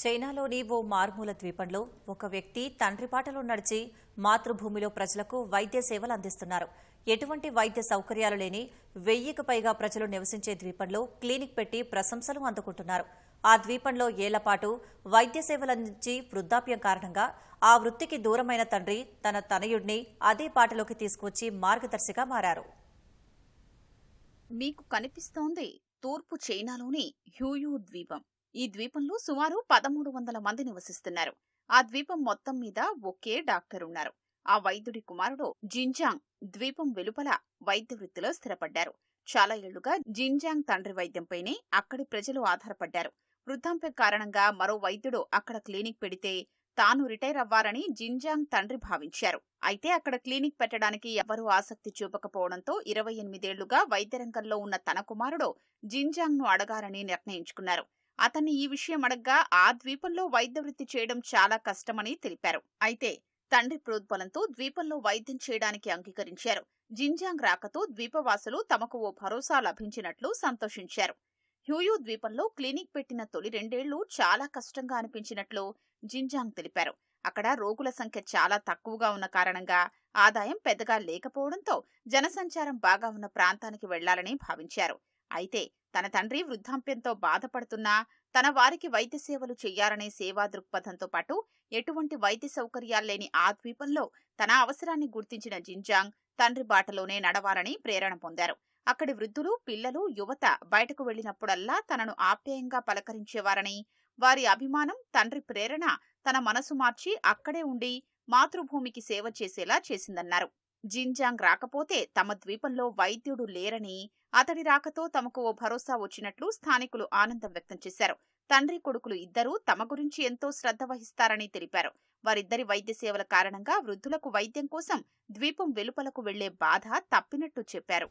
చైనాలోని ఓ మారుమూల ద్వీపంలో ఒక వ్యక్తి తండ్రి పాటలో నడిచి మాతృభూమిలో ప్రజలకు వైద్య సేవలు అందిస్తున్నారు. ఎటువంటి వైద్య సౌకర్యాలు లేని వెయ్యికి పైగా ప్రజలు నివసించే ద్వీపంలో క్లినిక్ పెట్టి ప్రశంసలు అందుకుంటున్నారు. ఆ ద్వీపంలో ఏళ్ళపాటు వైద్య సేవలందించి వృద్ధాప్యం కారణంగా ఆ వృత్తికి దూరమైన తండ్రి తన తనయుడిని అదే పాటలోకి తీసుకొచ్చి మార్గదర్శిగా మారారు. మీకు కనిపిస్తోంది తూర్పు చైనాలోని హ్యూయూ ద్వీపం. ఈ ద్వీపంలో సుమారు పదమూడు వందల మంది నివసిస్తున్నారు. ఆ ద్వీపం మొత్తం మీద ఒకే డాక్టర్ ఉన్నారు. ఆ వైద్యుడి కుమారుడు జింజాంగ్ ద్వీపం వెలుపల వైద్య వృత్తిలో స్థిరపడ్డారు. చాలా ఏళ్ళుగా జింజాంగ్ తండ్రి వైద్యంపైనే అక్కడి ప్రజలు ఆధారపడ్డారు. వృద్ధాప్యం కారణంగా మరో వైద్యుడు అక్కడ క్లినిక్ పెడితే తాను రిటైర్ అవ్వాలని జింజాంగ్ తండ్రి భావించారు. అయితే అక్కడ క్లినిక్ పెట్టడానికి ఎవరూ ఆసక్తి చూపకపోవడంతో ఇరవై ఎనిమిదేళ్ళుగా వైద్య రంగంలో ఉన్న తన కుమారుడు జింజాంగ్ను అడగాలని నిర్ణయించుకున్నారు. అతన్ని ఈ విషయం అడగ్గా ఆ ద్వీపంలో వైద్య వృత్తి చేయడం చాలా కష్టమని తెలిపారు. అయితే తండ్రి ప్రోద్బలంతో ద్వీపంలో వైద్యం చేయడానికి అంగీకరించారు. జింజాంగ్ రాకతో ద్వీపవాసులు తమకు ఓ భరోసా లభించినట్లు సంతోషించారు. హ్యూయూ ద్వీపంలో క్లినిక్ పెట్టిన తొలి రెండేళ్ళు చాలా కష్టంగా అనిపించినట్లు జింజాంగ్ తెలిపారు. అక్కడ రోగుల సంఖ్య చాలా తక్కువగా ఉన్న కారణంగా ఆదాయం పెద్దగా లేకపోవడంతో జనసంచారం బాగా ఉన్న ప్రాంతానికి వెళ్ళాలని భావించారు. అయితే తన తండ్రి వృద్ధాప్యంతో బాధపడుతున్నా తన వారికి వైద్య సేవలు చెయ్యాలనే సేవా దృక్పథంతో పాటు ఎటువంటి వైద్య సౌకర్యాలు లేని ఆ ద్వీపంలో తన అవసరాన్ని గుర్తించిన జింజాంగ్ తండ్రి బాటలోనే నడవాలని ప్రేరణ పొందారు. అక్కడి వృద్ధులు పిల్లలు యువత బయటకు వెళ్ళినప్పుడల్లా తనను ఆప్యాయంగా పలకరించేవారని వారి అభిమానం తండ్రి ప్రేరణ తన మనసు మార్చి అక్కడే ఉండి మాతృభూమికి సేవ చేసేలా చేసిందన్నారు. జింజాంగ్ రాకపోతే తమ ద్వీపంలో వైద్యుడు లేరని అతడి రాకతో తమకు ఓ భరోసా వచ్చినట్లు స్థానికులు ఆనందం వ్యక్తం చేశారు. తండ్రి కొడుకులు ఇద్దరూ తమ గురించి ఎంతో శ్రద్ధ వహిస్తారని తెలిపారు. వారిద్దరి వైద్య సేవల కారణంగా వృద్ధులకు వైద్యం కోసం ద్వీపం వెలుపలకు వెళ్ళే బాధ తప్పినట్టు చెప్పారు.